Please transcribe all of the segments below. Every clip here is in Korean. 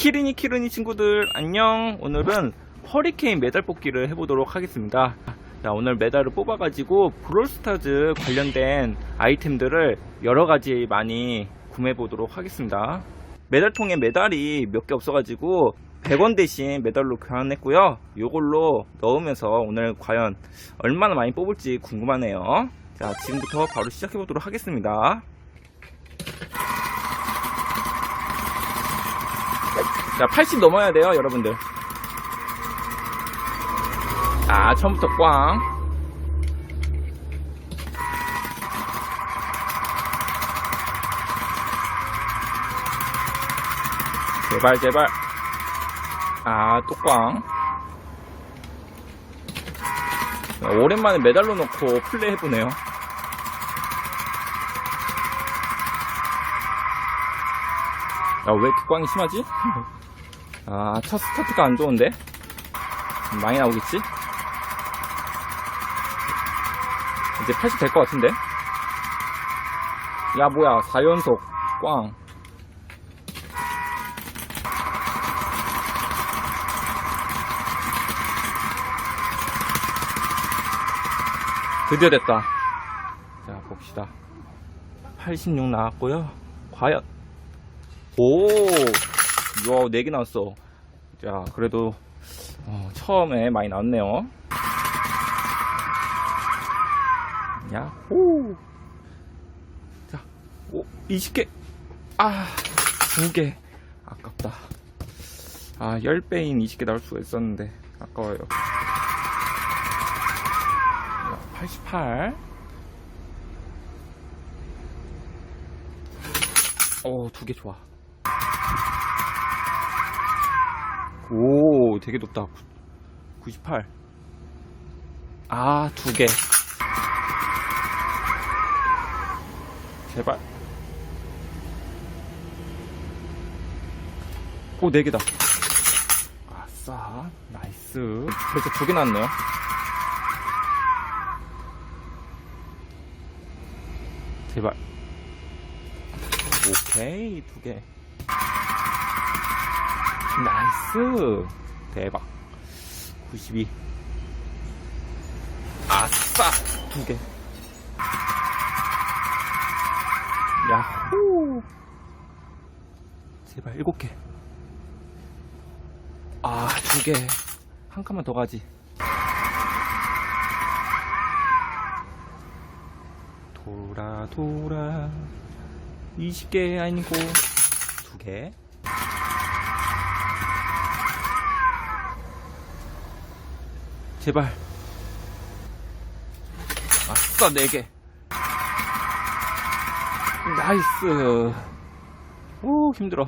키르니 키르니 친구들 안녕. 오늘은 허리케인 메달 뽑기를 해보도록 하겠습니다. 자 오늘 메달을 뽑아가지고 브롤스타즈 관련된 아이템들을 여러가지 많이 구매해보도록 하겠습니다. 메달통에 메달이 몇 개 없어가지고 100원 대신 메달로 교환했고요. 요걸로 넣으면서 오늘 과연 얼마나 많이 뽑을지 궁금하네요. 자 지금부터 바로 시작해보도록 하겠습니다 자, 80 넘어야 돼요, 여러분들. 아, 처음부터 꽝. 제발, 제발. 아, 또 꽝. 야, 오랜만에 메달로 넣고 플레이 해보네요. 야, 왜 이렇게 꽝이 심하지? 아, 첫 스타트가 안 좋은데? 많이 나오겠지? 이제 80 될 것 같은데? 야, 뭐야, 4연속 꽝. 드디어 됐다. 자, 봅시다. 86 나왔고요. 과연 오, 이야, 4개 나왔어. 자, 그래도, 어, 처음에 많이 나왔네요. 야호. 자, 오, 20개. 아, 2개. 아깝다. 아, 10배인 20개 나올 수가 있었는데, 아까워요. 야, 88. 오, 두 개 좋아. 오, 되게 높다. 98. 아, 두 개. 제발. 오, 네 개다. 아싸, 나이스. 벌써 두 개 났네요. 제발. 오케이, 두 개. 나이스. 대박. 92 아싸. 두개. 야호. 제발 일곱 개아 두 개. 한 칸만 더 가지. 돌아 돌아. 20개 아니고 두개 제발. 아싸, 4개. 나이스. 오, 힘들어.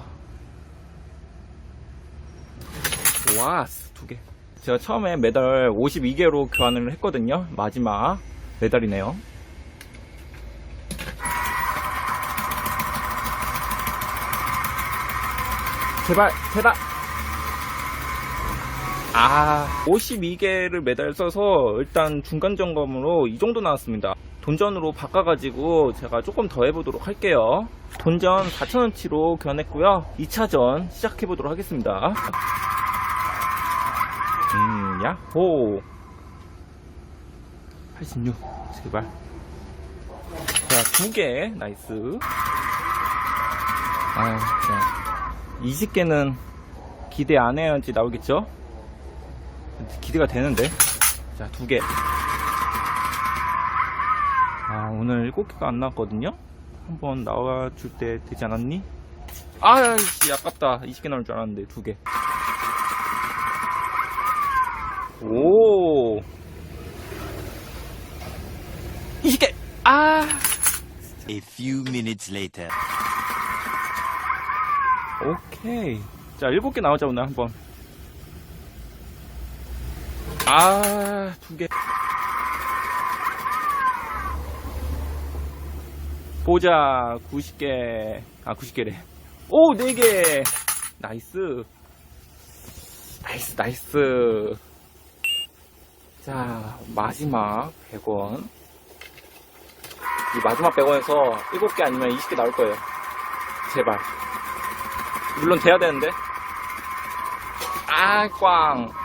와스, 2개. 제가 처음에 메달 52개로 교환을 했거든요. 마지막 메달이네요. 제발, 대박! 아, 52개를 매달 써서 일단 중간 점검으로 이 정도 나왔습니다. 돈전으로 바꿔가지고 제가 조금 더 해보도록 할게요. 돈전 4,000원치로 교환했고요. 2차전 시작해보도록 하겠습니다. 음, 야호. 86, 제발. 자, 두 개, 나이스. 아, 자. 20개는 기대 안 해야지 나오겠죠? 기대가 되는데. 자, 두 개. 아, 오늘 7개가 안 나왔거든요? 한번 나와줄 때 되지 않았니? 아이씨, 아깝다. 20개 나올 줄 알았는데, 두 개. 오. 20개! 아! A few minutes later. 오케이. 자, 7개 나오자, 오늘 한 번. 아, 두 개. 보자, 90개. 아, 90개래. 오, 4개. 나이스. 나이스, 나이스. 자, 마지막 100원. 이 마지막 100원에서 7개 아니면 20개 나올 거예요. 제발. 물론 돼야 되는데. 아, 꽝.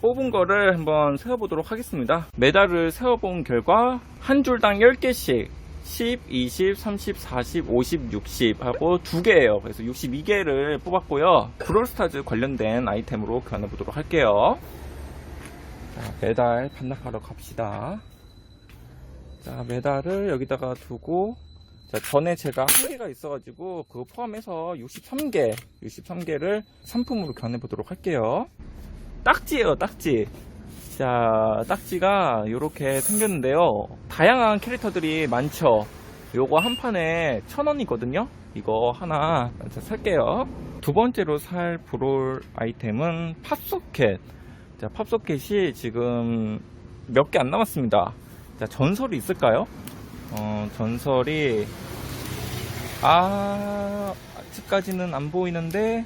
뽑은 거를 한번 세어보도록 하겠습니다. 메달을 세어본 결과 한 줄당 10개씩 10, 20, 30, 40, 50, 60 하고 두 개예요. 그래서 62개를 뽑았고요. 브롤스타즈 관련된 아이템으로 교환해 보도록 할게요. 자, 메달 반납하러 갑시다. 자, 메달을 여기다가 두고 자, 전에 제가 한 개가 있어가지고 그거 포함해서 63개, 63개를 상품으로 교환해 보도록 할게요. 딱지예요, 딱지. 자, 딱지가 이렇게 생겼는데요. 다양한 캐릭터들이 많죠. 요거 한 판에 천 원이거든요. 이거 하나 살게요. 두 번째로 살 브롤 아이템은 팝소켓. 자, 팝소켓이 지금 몇 개 안 남았습니다. 자, 전설이 있을까요? 어, 전설이 아 아직까지는 안 보이는데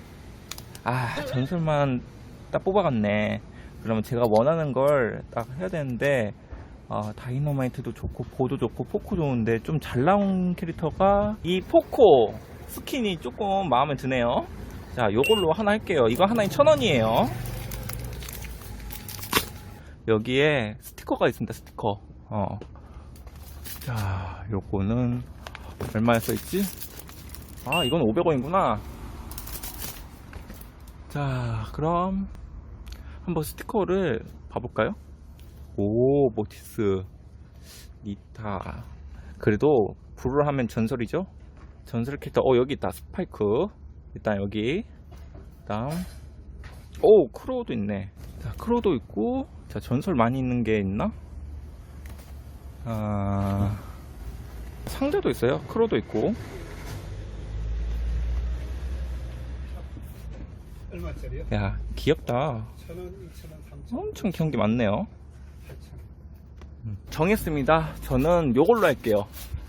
아 전설만 딱 뽑아갔네 그러면 제가 원하는 걸 딱 해야 되는데 어, 다이너마이트도 좋고 보도 좋고 포코 좋은데 좀 잘 나온 캐릭터가 이 포코 스킨이 조금 마음에 드네요 자 요걸로 하나 할게요 이거 하나에 천원이에요 여기에 스티커가 있습니다 스티커 어. 자, 요거는 얼마에 써있지? 아, 이건 500원이구나. 자, 그럼 한번 스티커를 봐볼까요? 오, 모티스, 니타. 그래도 불을 하면 전설이죠? 전설 캐릭터, 어, 여기 있다. 스파이크. 일단 여기. 그 다음. 오, 크로우도 있네. 자, 크로우도 있고. 자, 전설 많이 있는 게 있나? 아, 상자도 있어요. 크로도 있고. 얼마짜리요? 야, 귀엽다. 천 원, 이천 원, 삼천 원, 엄청 귀여운 게 많네요. 팔천. 음, 정했습니다. 저는 요걸로 할게요.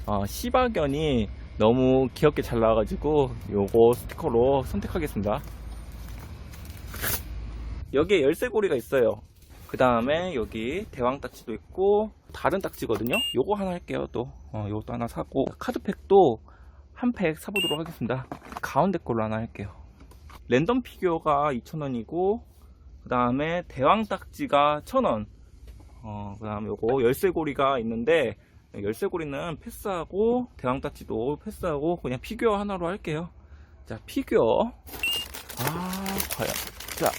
어, 시바견이 너무 귀엽게 잘 나와가지고 요거 스티커로 선택하겠습니다. 여기에 열쇠고리가 있어요. 그 다음에 여기 대왕 딱지도 있고 다른 딱지거든요. 요거 하나 할게요. 또 어, 요것도 하나 사고 카드팩도 한 팩 사보도록 하겠습니다. 가운데 걸로 하나 할게요. 랜덤 피규어가 2,000원이고 그 다음에 대왕 딱지가 1,000원. 어, 그 다음에 요거 열쇠고리가 있는데 열쇠고리는 패스하고 대왕 딱지도 패스하고 그냥 피규어 하나로 할게요. 자 피규어 아 과연 자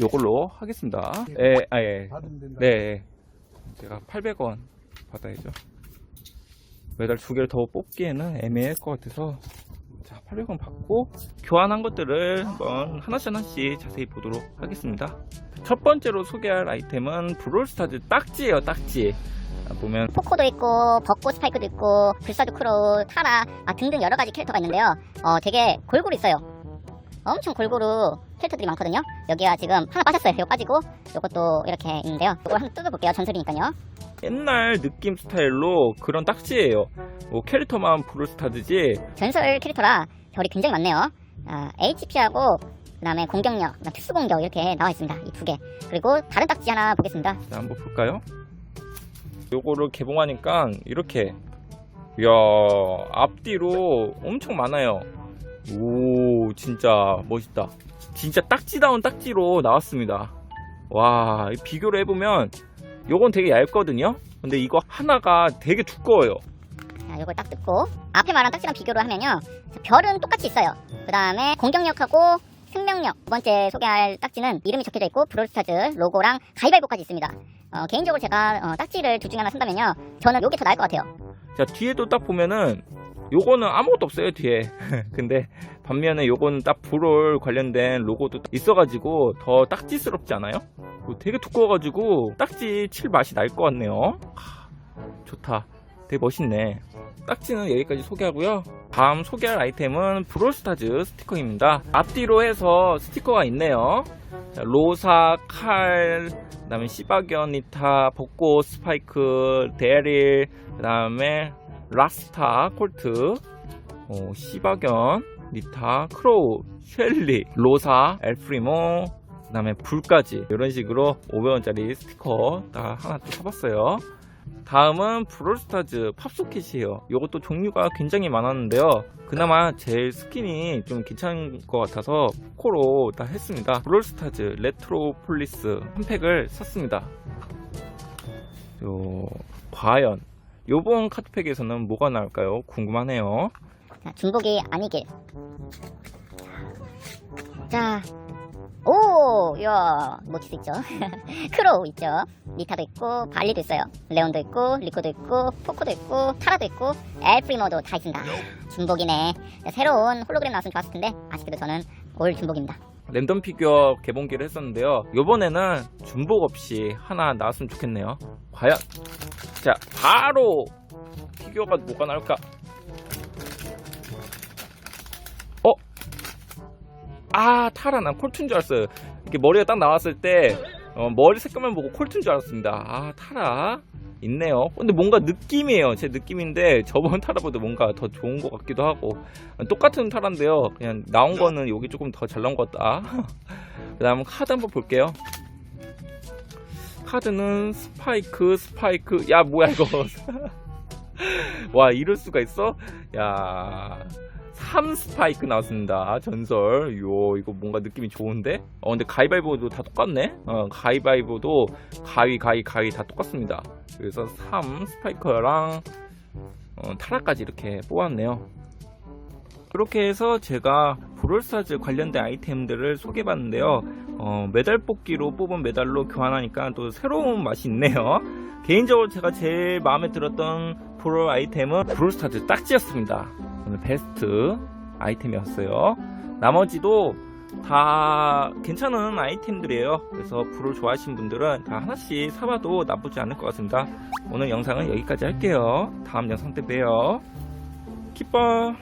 요걸로 하겠습니다. 예, 아, 예. 받으면 된다. 네. 제가 800원 받아야죠. 메달 두 개를 더 뽑기에는 애매할 것 같아서 자, 800원 받고 교환한 것들을 한번 하나씩 하나씩 자세히 보도록 하겠습니다. 첫 번째로 소개할 아이템은 브롤스타즈 딱지예요, 딱지. 아, 보면 포코도 있고 벚꽃 스파이크도 있고 불사조 크로우, 타라 아, 등등 여러 가지 캐릭터가 있는데요. 어, 되게 골고루 있어요. 엄청 골고루 캐릭터들이 많거든요. 여기가 지금 하나 빠졌어요. 이거 빠지고 이것도 이렇게 있는데요. 이걸 한번 뜯어볼게요. 전설이니까요. 옛날 느낌 스타일로 그런 딱지예요. 뭐 캐릭터만 브롤스타즈지 전설 캐릭터라 별이 굉장히 많네요. 아, HP하고 그 다음에 공격력, 그다음 특수 공격 이렇게 나와 있습니다. 이 두 개. 그리고 다른 딱지 하나 보겠습니다. 자, 한번 볼까요? 요거를 개봉하니까 이렇게 이야 앞뒤로 엄청 많아요 오 진짜 멋있다 진짜 딱지다운 딱지로 나왔습니다 와이 비교를 해보면 요건 되게 얇거든요 근데 이거 하나가 되게 두꺼워요 자, 이걸 딱 뜯고 앞에 말한 딱지랑 비교를 하면요. 자, 별은 똑같이 있어요. 그 다음에 공격력하고 생명력 두 번째 소개할 딱지는 이름이 적혀져 있고 브롤스타즈 로고랑 가위바위보까지 있습니다. 어, 개인적으로 제가 어, 딱지를 둘 중에 하나 산다면요. 저는 요게 더 나을 것 같아요. 자 뒤에도 딱 보면은 요거는 아무것도 없어요 뒤에. 근데 반면에 요거는 딱 브롤 관련된 로고도 딱 있어가지고 더 딱지스럽지 않아요? 되게 두꺼워가지고 딱지 칠 맛이 날 것 같네요. 하, 좋다. 되게 멋있네. 딱지는 여기까지 소개하고요. 다음 소개할 아이템은 브롤스타즈 스티커입니다. 앞뒤로 해서 스티커가 있네요. 자, 로사, 칼, 그 다음에 시바견, 니타, 벚꽃, 스파이크, 데릴, 그 다음에 라스타, 콜트, 어, 시바견, 니타, 크로우, 쉘리, 로사, 엘프리모, 그 다음에 불까지 이런 식으로 500원짜리 스티커 딱 하나 또 사봤어요. 다음은 브롤스타즈 팝소켓이에요. 이것도 종류가 굉장히 많았는데요. 그나마 제일 스킨이 좀 괜찮은 것 같아서 코로 다 했습니다. 브롤스타즈 레트로 폴리스 한 팩을 샀습니다. 요, 과연 요번 카드팩에서는 뭐가 나올까요? 궁금하네요. 자, 중복이 아니길. 자, 오, 야, 모티스 있죠. 크로우 있죠. 니타도 있고, 발리도 있어요. 레온도 있고, 리코도 있고, 포코도 있고, 타라도 있고, 엘프리모도 다 있습니다. 중복이네. 자, 새로운 홀로그램 나왔으면 좋았을 텐데, 아쉽게도 저는 올 중복입니다. 랜덤 피규어 개봉기를 했었는데요. 요번에는 중복 없이 하나 나왔으면 좋겠네요. 과연 자 바로 피규어가 뭐가 나올까? 어? 아 타라 난 콜트인 줄 알았어요. 이렇게 머리가 딱 나왔을 때 어, 머리 색깔만 보고 콜트인 줄 알았습니다. 아 타라 있네요. 근데 뭔가 느낌이에요. 제 느낌인데 저번 타라보다 뭔가 더 좋은 것 같기도 하고 똑같은 타라인데요. 그냥 나온 거는 여기 조금 더 잘 나온 것 같다. 그 다음 카드 한번 볼게요. 카드는 스파이크, 스파이크. 야 뭐야 이거? 와 이럴 수가 있어? 야. 3 스파이크 나왔습니다. 전설. 요, 이거 뭔가 느낌이 좋은데? 어, 근데 가위바위보도 다 똑같네? 어, 가위바위보도 가위, 가위, 가위 다 똑같습니다. 그래서 3 스파이커랑 어, 타라까지 이렇게 뽑았네요. 그렇게 해서 제가 브롤스타즈 관련된 아이템들을 소개해봤는데요. 어, 메달 뽑기로 뽑은 메달로 교환하니까 또 새로운 맛이 있네요. 개인적으로 제가 제일 마음에 들었던 브롤 아이템은 브롤스타즈 딱지였습니다. 오늘 베스트 아이템이었어요. 나머지도 다 괜찮은 아이템들이에요. 그래서 브롤 좋아하시는 분들은 다 하나씩 사봐도 나쁘지 않을 것 같습니다. 오늘 영상은 여기까지 할게요. 다음 영상 때 봬요. 기뻐!